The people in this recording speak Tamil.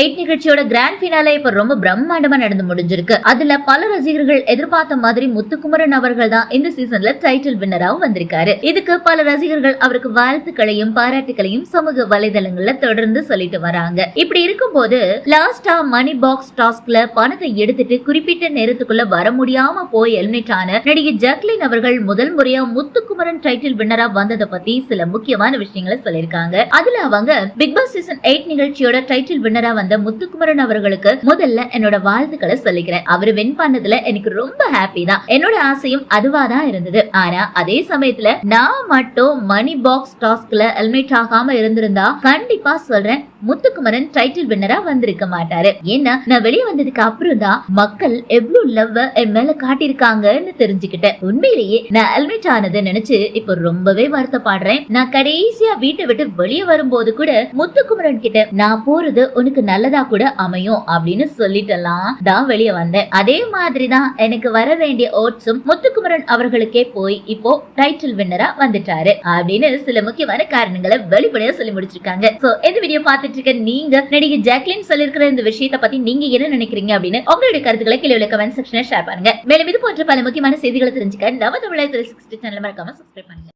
எயிட் நிகழ்ச்சியோட கிராண்ட் பினாலே இப்ப ரொம்ப பிரம்மாண்டமா நடந்து முடிஞ்சிருக்கு. அதுல பல ரசிகர்கள் எதிர்பார்த்த மாதிரி முத்துக்குமரன் அவர்கள் தான் இந்த சீசன்ல டைட்டில் வின்னராகவும் வந்திருக்காரு. இதுக்கு பல ரசிகர்கள் அவருக்கு வாழ்த்துக்களையும் பாராட்டுகளையும் சமூக வலைதளங்கள்ல தொடர்ந்து சொல்லிட்டு வராங்க. இப்படி இருக்கும்போது லாஸ்டா மணி பாக்ஸ் டாஸ்க்ல பணத்தை எடுத்துட்டு குறிப்பிட்ட நேரத்துக்குள்ள வர முடியாம போய் எலிமினேட் ஆன நடிகை ஜக்லின் அவர்கள் முதல் முறையா முத்துக்குமரன் டைட்டில் வின்னரா வந்ததை பத்தி சில முக்கியமான விஷயங்களை சொல்லியிருக்காங்க. அதுல அவங்க பிக் பாஸ் சீசன் எயிட் நிகழ்ச்சியோட டைட்டில் வின்னரா வந்த முத்துக்குமரன் அவர்களுக்கு முதல்ல என்னோட வாழ்த்துக்களை சொல்லிக்கிறேன். அவரு வின் பண்ணதுல எனக்கு ரொம்ப ஹாப்பி தான். என்னோட ஆசையும் அதுவா தான் இருந்தது. ஆனா அதே சமயத்துல நான் மட்டும் மணி பாக்ஸ் டாஸ்க்ல ஹெல்மெட் ஆகாம இருந்திருந்தா கண்டிப்பா சொல்றேன் முத்துக்குமரன் டைட்டில் வின்னரா வந்திருக்க மாட்டாரு. ஏன்னா நான் வெளியே வந்ததுக்கு அப்புறம் தான் மக்கள் எவ்வளவு லவ் என் மேல காட்டியிருக்காங்கன்னு தெரிஞ்சுக்கிட்டேன். உண்மையிலேயே நான் அல்மிட் ஆனதை நினைச்சு இப்ப ரொம்பவே வருத்தப்படுறேன். நான் கடைசியா வீட்டை விட்டு வெளியே வரும்போது கூட முத்துக்குமரன் கிட்ட நான் போறது உனக்கு நல்லதா கூட அமையும் அப்படின்னு சொல்லிட்டலாம் தான் வெளியே வந்தேன். அதே மாதிரி தான் எனக்கு வர வேண்டிய ஓட்ஸும் முத்துக்குமரன் அவர்களுக்கே போய் இப்போ டைட்டில் வின்னரா வந்துட்டாரு. அப்படின்னு சில முக்கியமான காரணங்களை வெளிப்படையா சொல்லி முடிச்சிருக்காங்க. சோ இந்த வீடியோ பார்த்துட்டு இருக்க நீங்க நடிகை ஜாக்லின் சொல்லிருக்கிற இந்த விஷயத்தை பத்தி நீங்க என்ன நினைக்கிறீங்க அப்படின்னு உங்களுடைய கருத்துக்களை கீழே உள்ள கமெண்ட் செக்ஷன்ல ஷேர் பண்ணுங்க. மேலும் இது போன்ற பல முக்கியமான செய்திகளை தெரிஞ்சுக்க நவ தமிழக சிக்ஸ்டி சேனல் மறக்காம சப்ஸ்கிரைப் பண்ணுங்க.